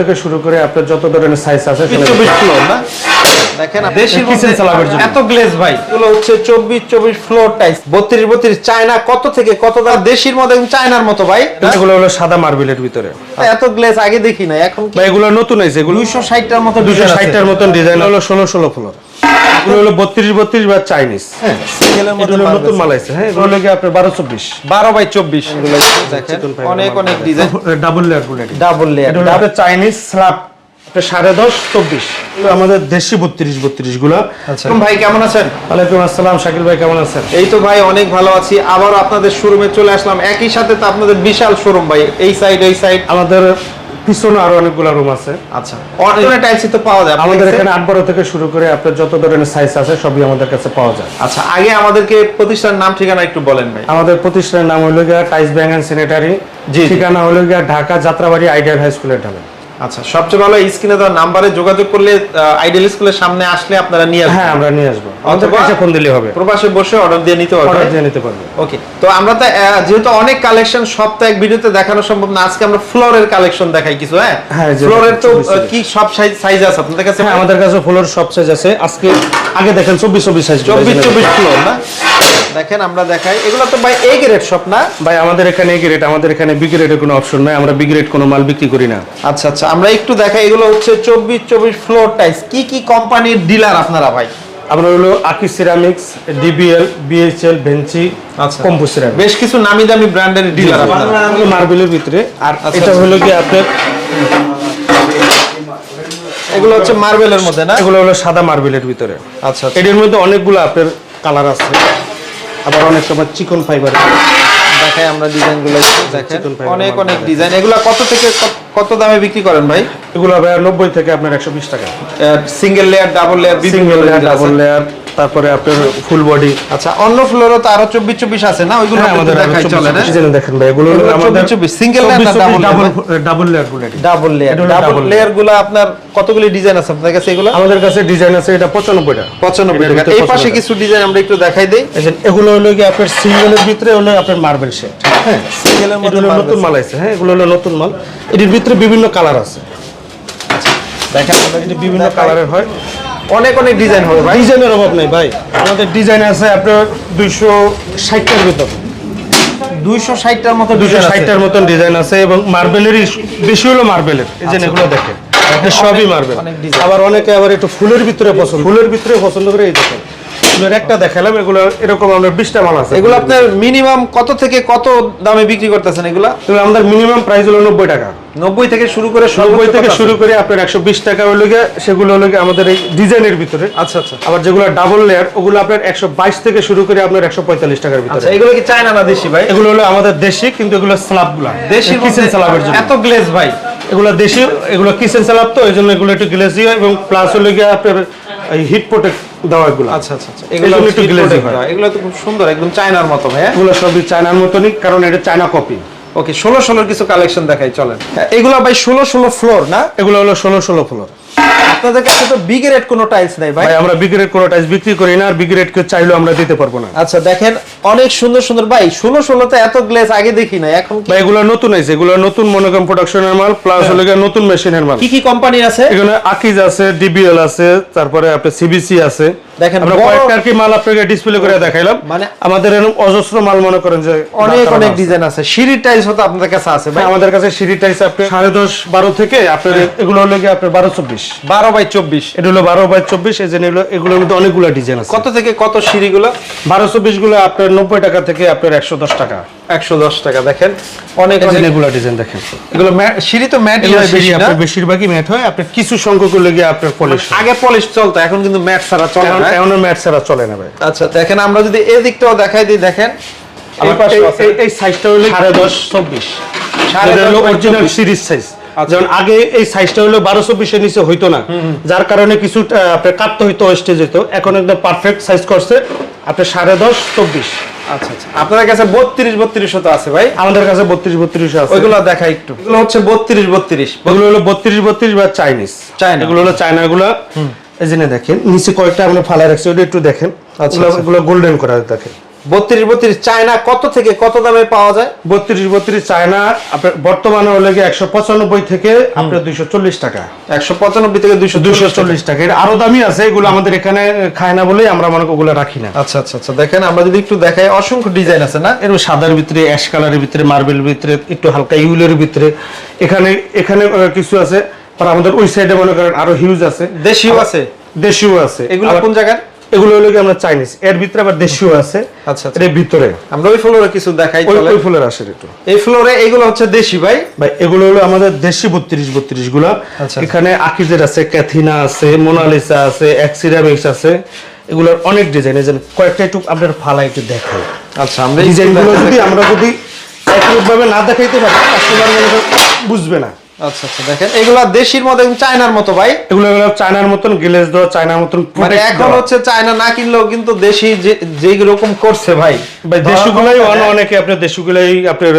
থেকে শুরু করে আপনার যত ধরনের সাইজ আছে চব্বিশ না? দেখেন দেশি Kitchen salad-এর জন্য। এত গ্লেজ ভাই। এগুলো হচ্ছে চব্বিশ চব্বিশ ফ্লোর টাইস বত্রিশ বত্রিশ চায়না কত থেকে কত দাম? দেশির মতো চায়নার মতো ভাই। এগুলো হলো সাদা মার্বেলের ভিতরে। এত গ্লেজ আগে দেখি না এখন এগুলো নতুন হয়েছে এগুলো দুইশো ষাটটার মতো দুইশো। ষাটটার মতন ডিজাইন হলো ষোলো ষোলো ফ্লোর এগুলো হলো বত্রিশ বত্রিশ বা চাইনিজ। হ্যাঁ, নতুন মাল আছে। হ্যাঁ এগুলো লাগে আপনার বারো চব্বিশ। বারো বাই চব্বিশ। এগুলো দেখেন চিকন fiber অনেক অনেক design double layer double layer এটা হলো আপনার চাইনিজ স্ল্যাব সাড়ে দশ চব্বিশ। আমাদের দেশি বত্রিশ বত্রিশগুলো। আচ্ছা। ভাই কেমন আছেন? ওয়ালাইকুম আসসালাম শাকিল ভাই কেমন আছেন? এই তো ভাই অনেক ভালো আছি। আবার আপনাদের শোরুমে চলে আসলাম। একই সাথে তো আপনাদের বিশাল শোরুম ভাই এই সাইড এই সাইড আমাদের পিছনে আরও অনেকগুলো রুম আছে। আচ্ছা। তো পাওয়া যায়। আমাদের এখানে আট বারো থেকে শুরু করে আপনার যত ধরনের সাইজ আছে সবই আমাদের কাছে পাওয়া যায়। আচ্ছা আগে আমাদেরকে প্রতিষ্ঠানের নাম ঠিকানা একটু বলেন ভাই। আমাদের প্রতিষ্ঠানের নাম হলো গিয়া ব্যাংক স্যানিটারি। ঠিকানা হলো গিয়া ঢাকা যাত্রাবাড়ি আইডিয়াল হাই স্কুলের ঢাকা আচ্ছা সবচেয়ে ভালো স্ক্রিনে দেওয়া নাম্বারে যোগাযোগ করলে আইডিয়াল স্কুলের সামনে আসলে আপনারা নিয়ে আসবেন। হ্যাঁ আমরা নিয়ে আসব। আমাদের কাছে ফোন দিলে হবে। প্রবাসে বসে অর্ডার দিয়ে নিতে পারবে। অর্ডার দিয়ে নিতে পারবে। ওকে তো আমরা তো যেহেতু অনেক কালেকশন সপ্তাহে এক ভিডিওতে দেখানো সম্ভব না আজকে আমরা ফ্লোরের কালেকশন দেখাই কিছু হ্যাঁ? হ্যাঁ, ফ্লোরের তো কি সব সাইজ আছে আপনাদের কাছে? হ্যাঁ আমাদের কাছে ফ্লোর সব সাইজ আছে। আজকে আগে দেখেন চব্বিশ চব্বিশ সাইজ চব্বিশ চব্বিশ ফ্লোর না? দেখেন আমরা দেখাই। এগুলো তো ভাই এই গ্রেড সব না? ভাই আমাদের এখানে এই রেট আমাদের এখানে বি গ্রেডের কোনো অপশন নাই। আমরা বি গ্রেড কোনো মাল বিক্রি করি না। আচ্ছা আচ্ছা আমরা একটু দেখাই। এগুলো হচ্ছে চব্বিশ চব্বিশ ফ্লোর টাইস কি কি কোম্পানির ডিলার আপনারা ভাই? আমরা হলো আকি সিরামিক্স ডিবিএল বিএইচএল ভেঞ্চি আচ্ছা। কম্পু বেশ কিছু নামি দামি ব্র্যান্ডের ডিলার আপনারা। মার্বেলের ভিতরে। আর আচ্ছা, এটা আচ্ছা। হলো কি আপনার এগুলো হচ্ছে মার্বেলের মধ্যে না? এগুলো হলো সাদা মার্বেলের ভিতরে। আচ্ছা আচ্ছা। এটার মধ্যে অনেকগুলো আপনার কালার আছে। আবার অনেক সময় চিকন ফাইবার দেখাই আমরা ডিজাইনগুলো দেখেন অনেক অনেক ডিজাইন। এগুলো কত থেকে কত- কত দামে বিক্রি করেন ভাই? এগুলো ভাই নব্বই থেকে আপনার একশো বিশ টাকা। Single layer double layer single layer double layer তারপরে আপনার ফুল বডি আচ্ছা অন্য ফ্লোরও তো আরও চব্বিশ চব্বিশ আছে না? ওইগুলো হ্যাঁ আমাদের আমাদের দেখাই চলে না? ডিজাইন দেখেন ভাই এগুলো হলো আমাদের 24 24 single না ডাবল ডাবল লেয়ারগুলো ডাবল লেয়ার ডাবল লেয়ারগুলো আপনার কতগুলি ডিজাইন আছে? আপনাদের কাছে এগুলো? আমাদের কাছে ডিজাইন আছে এটা পঁচানব্বইটা। পঁচানব্বই এটার টাকা ভিতরে এই পাশে কিছু ডিজাইন আমরা একটু দেখাই দেই। এগুলো হলো কি আপনার সিঙ্গেলের ভিতরে হলো আপনার মার্বেল শেড হ্যাঁ সিঙ্গেলের হলো নতুন মাল আছে হ্যাঁ এগুলো হলো নতুন মাল। এটির ভিতরে বিভিন্ন কালার আছে। দেখেন আমরা বিভিন্ন কালারের হয়। অনেক অনেক ডিজাইন হবে ভাই। ডিজাইনের অভাব নাই ভাই। আমাদের ডিজাইন আছে আপনার দুইশো ষাটটার ভিতর। দুইশো ষাটটার মতো দুইশো ষাটটার মতন ডিজাইন আছে এবং মার্বেলেরই বেশি হলো মার্বেলের এই যে এগুলো দেখেন সবই মার্বেল আবার অনেকে আবার একটু ফুলের ভিতরে পছন্দ ফুলের ভিতরে পছন্দ করে এই দেখেন। ফুলের একটা দেখালাম এগুলো এরকম আমরা বিশটা মাল আছে। এগুলো আপনার মিনিমাম কত থেকে কত দামে বিক্রি করতেছেন এগুলা? আমাদের মিনিমাম প্রাইস হলো নব্বই টাকা। নব্বই থেকে শুরু করে নব্বই থেকে শুরু করে আপনার একশো বিশ টাকা হলো গিয়ে সেগুলো হলো আমাদের এই ডিজাইনের ভিতরে। আচ্ছা আচ্ছা। আবার যেগুলো ডাবল লেয়ার ওগুলো আপনার একশো বাইশ থেকে শুরু করে আপনার একশো পঁয়তাল্লিশ টাকার আচ্ছা ভিতরে এগুলো কি চায়না না দেশি ভাই? এগুলো হলো আমাদের দেশি কিন্তু এগুলো স্ল্যাবগুলা দেশির কিচেন মধ্যে স্ল্যাবের জন্য। এত গ্লেজ ভাই। এগুলো দেশি এগুলো কিচেন স্ল্যাব তো এই জন্য এগুলো একটু গ্লেজি হয় এবং প্লাস হলো গিয়ে আপনার এই হিট প্রোটেক্ট দেওয়া এগুলো। আচ্ছা আচ্ছা আচ্ছা। এগুলো একটু গ্লেজিং হয়। হয় এগুলো তো খুব সুন্দর একদম চায়নার মতো ভাই এগুলো সবই চায়নার মতনই কারণ এটা চায়না কপি ওকে ষোলো ষোলোর কিছু কালেকশন দেখাই চলেন। হ্যাঁ, এগুলো ভাই ষোলো ষোলো ফ্লোর না? এগুলো হলো ষোলো ষোলো ফ্লোর আপনাদের কাছে তো বিগ রেট কোনো টাইলস নাই ভাই। আমরা বিগ্রেড কোনো টাইস বিক্রি করি না আর বিগ্রেড কেউ চাইলেও আমরা দিতে পারব না। আচ্ছা দেখেন অনেক সুন্দর সুন্দর ভাই ষোলো ষোলোতে এত গ্লেজ আগে দেখি না এখন ভাই এগুলো নতুন আছে এগুলো নতুন মনোগ্রাম প্রোডাকশনের মাল প্লাস হলো গিয়ে নতুন মেশিনের মাল। কি কি কোম্পানির আছে? এখানে আকিজ আছে ডিবিএল আছে তারপরে আপনার সিবিসি আছে। দেখেন, আমরা বড়- কয়েকটা আর কি মাল আপনাকে ডিসপ্লে করে দেখাইলাম। মানে- আমাদের এরকম অজস্র মাল মনে করেন যে অনেক অনেক ডিজাইন আছে। সিঁড়ির টাইলস হতো আপনাদের কাছে আছে ভাই আমাদের কাছে সিঁড়ি টাইস আপনি সাড়ে দশ বারো থেকে আপনার হ্যাঁ। এগুলো হলো গিয়ে আপনার বারো চব্বিশ। বারো বাই চব্বিশ। এটা হলো বারো বাই চব্বিশ এই যে এগুলোর মধ্যে অনেকগুলো ডিজাইন আছে। কত থেকে কত সিঁড়িগুলো? বারো আপনার নব্বই টাকা থেকে আপনার একশো দশ টাকা। একশো দশ টাকা দেখেন। অনেক ডিজাইন দেখেন। এগুলো সিঁড়ি তো ম্যাট বেশি আপনার বেশিরভাগই ম্যাট হয় আপনার কিছু সংখ্যক হলো গিয়ে আপনার পলিশ আগে পলিশ চলতো এখন কিন্তু ম্যাট ছাড়া চলে না। এখন ম্যাট ছাড়া চলে না ভাই। আচ্ছা দেখেন আমরা যদি এই দিকটাও দেখাই দিই দেখেন। এই সাইজটা হলো সাড়ে দশ চব্বিশ। সাড়ে অরিজিনাল সিরিজ সাইজ যেমন আগে এই সাইজটা হলো বারো চব্বিশের নিচে হইতো না। যার কারণে কিছু আপনার কাটতে হইতো স্টেজ হইতো এখন একদম পারফেক্ট সাইজ করছে। আপনার সাড়ে দশ চব্বিশ। আচ্ছা আচ্ছা। আপনাদের কাছে বত্রিশ তো আছে ভাই। আমাদের কাছে বত্রিশ আছে। ওইগুলো একটু। এগুলো হচ্ছে বত্রিশ বত্রিশ। এগুলো হলো বত্রিশ বত্রিশ বা চাইনিজ। এগুলো হলো এই জন্য দেখেন নিচে কয়েকটা আমরা ফালাই রাখছি ওটা একটু দেখেন। আচ্ছা, আচ্ছা। এগুলো গোল্ডেন করা দেখেন। বত্রিশ বত্রিশ চায়না কত থেকে কত দামে পাওয়া যায়? বত্রিশ বত্রিশ চায়না আপনার বর্তমানে হলে গিয়ে একশো পঁচানব্বই থেকে আপনার দুইশো চল্লিশ টাকা। একশো পঁচানব্বই থেকে দুইশো দুইশো চল্লিশ টাকা। এটা আরও দামি আছে এগুলো আমাদের এখানে খায় না বলেই আমরা মনে ওগুলো রাখি না। আচ্ছা আচ্ছা আচ্ছা দেখেন আমরা যদি একটু দেখাই অসংখ্য ডিজাইন আছে না? এরকম সাদার ভিতরে অ্যাশ কালারের ভিতরে মার্বেল ভিতরে একটু হালকা ইউলের ভিতরে। এখানে এখানে কিছু আছে আর আমাদের ওই সাইডে মনে করেন আরও হিউজ আছে। দেশিও আছে? দেশিও আছে। এগুলো কোন জায়গার? এগুলো হলো কি আমরা চাইনিজ এর ভিতরে আবার দেশিও আছে। আচ্ছা, আচ্ছা। এর ভিতরে। আমরা ওই ফ্লোরে কিছু দেখাই ওই চলে ওই ফুলের আসে একটু। এই ফ্লোরে এগুলো হচ্ছে দেশি ভাই। ভাই এগুলো হলো আমাদের দেশি বত্রিশ বত্রিশগুলা। আচ্ছা। এখানে আকিজের আছে ক্যাথিনা আছে মোনালিসা আছে এক্সিরামিক্স আছে। এগুলোর অনেক ডিজাইন এই কয়েকটা একটু আপনার ফালা একটু দেখাই। আচ্ছা আমরা একটু ডিজাইনগুলো দেখাই। যদি আমরা যদি একরূপভাবে না দেখাইতে পারি কাস্টমার মনে বুঝবে না। আচ্ছা আচ্ছা দেখেন এগুলো দেশির মধ্যে চায়নার মতো ভাই। এগুলো হলো চায়নার মতন গিলেজ দেওয়া চায়নার মতন মানে এখন হচ্ছে চায়না না কিনলেও কিন্তু দেশি যে যেই রকম করছে ভাই। ভাই দেশগুলাই অনেকে আপনার দেশগুলাই আপনার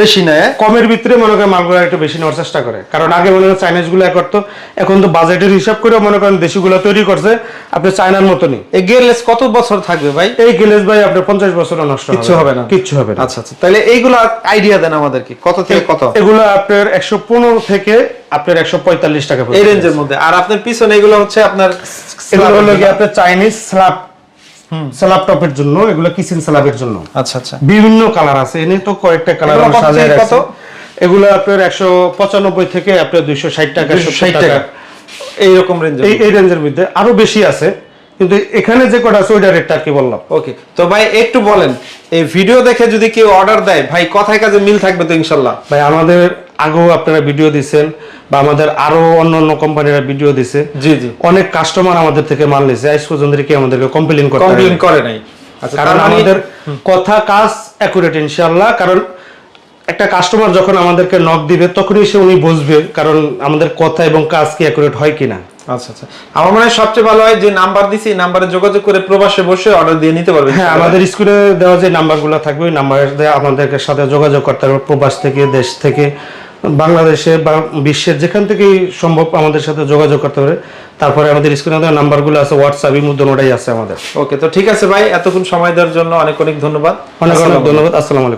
বেশি না হ্যাঁ? কমের ভিতরে মনে করেন মালগুলো একটু বেশি নেওয়ার চেষ্টা করে। কারণ আগে মনে করেন চাইনিজগুলো করতো এখন তো বাজেটের হিসাব করে মনে করেন দেশিগুলো তৈরি করছে আপনি চায়নার মতনই। এই কত বছর থাকবে ভাই? এই গিলেজ ভাই আপনার পঞ্চাশ বছর নষ্ট কিচ্ছু হবে না। কিচ্ছু হবে না। আচ্ছা আচ্ছা তাহলে এইগুলা আইডিয়া দেন আমাদেরকে কত থেকে কত? এগুলো আপনার একশো পনেরো থেকে আপনার একশো পঁয়তাল্লিশ টাকা এই রেঞ্জের মধ্যে। আর আপনার পিছনে এগুলো হচ্ছে আপনার এগুলো হলো গিয়ে আপনার চাইনিজ স্ল্যাব স্ল্যাব টপের জন্য এগুলো কিচেন স্ল্যাবের জন্য। আচ্ছা আচ্ছা। বিভিন্ন কালার আছে। এনে তো কয়েকটা কালার এগুলো আমরা সাজায় থেকে রাখছি। এগুলো আপনার একশো পঁচানব্বই থেকে আপনার দুইশো ষাট টাকা ষাট টাকা। এইরকম রেঞ্জ এই রেঞ্জের মধ্যে। আরও বেশি আছে। কিন্তু এখানে যে কটা আছে ওইটা রেটটা কি বললাম। ওকে তো ভাই একটু বলেন এই ভিডিও দেখে যদি কেউ অর্ডার দেয় ভাই কথায় কাজে মিল থাকবে তো ইনশাল্লাহ? ভাই আমাদের আগেও আপনারা ভিডিও দিছেন বা আমাদের আরও অন্য অন্য কোম্পানিরা ভিডিও দিছে। জি জি। অনেক কাস্টমার আমাদের থেকে মাল নিছে আজ পর্যন্ত কি আমাদেরকে কমপ্লেন করতে কমপ্লেন করে নাই। আচ্ছা কারণ আমাদের কথা কাজ অ্যাকুরেট ইনশাআল্লাহ। কারণ একটা কাস্টমার যখন আমাদেরকে নক দিবে তখনই সে উনি বুঝবে কারণ আমাদের কথা এবং কাজ কি অ্যাকুরেট হয় কিনা। আচ্ছা আচ্ছা। আমার মনে হয় সবচেয়ে ভালো হয় যে নাম্বার দিছি নাম্বারে যোগাযোগ করে প্রবাসে বসে অর্ডার দিয়ে নিতে পারবে হ্যাঁ আমাদের স্কুলে দেওয়া যে নাম্বারগুলো থাকবে ওই নাম্বারে আমাদের সাথে যোগাযোগ করতে হবে প্রবাস থেকে দেশ থেকে। বাংলাদেশে বা বিশ্বের যেখান থেকেই সম্ভব আমাদের সাথে যোগাযোগ করতে পারে তারপরে আমাদের স্ক্রিনে দেওয়া নাম্বারগুলো আছে হোয়াটসঅ্যাপ ইমো দুটোটাই আছে আমাদের। ওকে তো ঠিক আছে ভাই এতক্ষণ সময় দেওয়ার জন্য অনেক অনেক ধন্যবাদ। অনেক অনেক ধন্যবাদ আসসালামু আলাইকুম।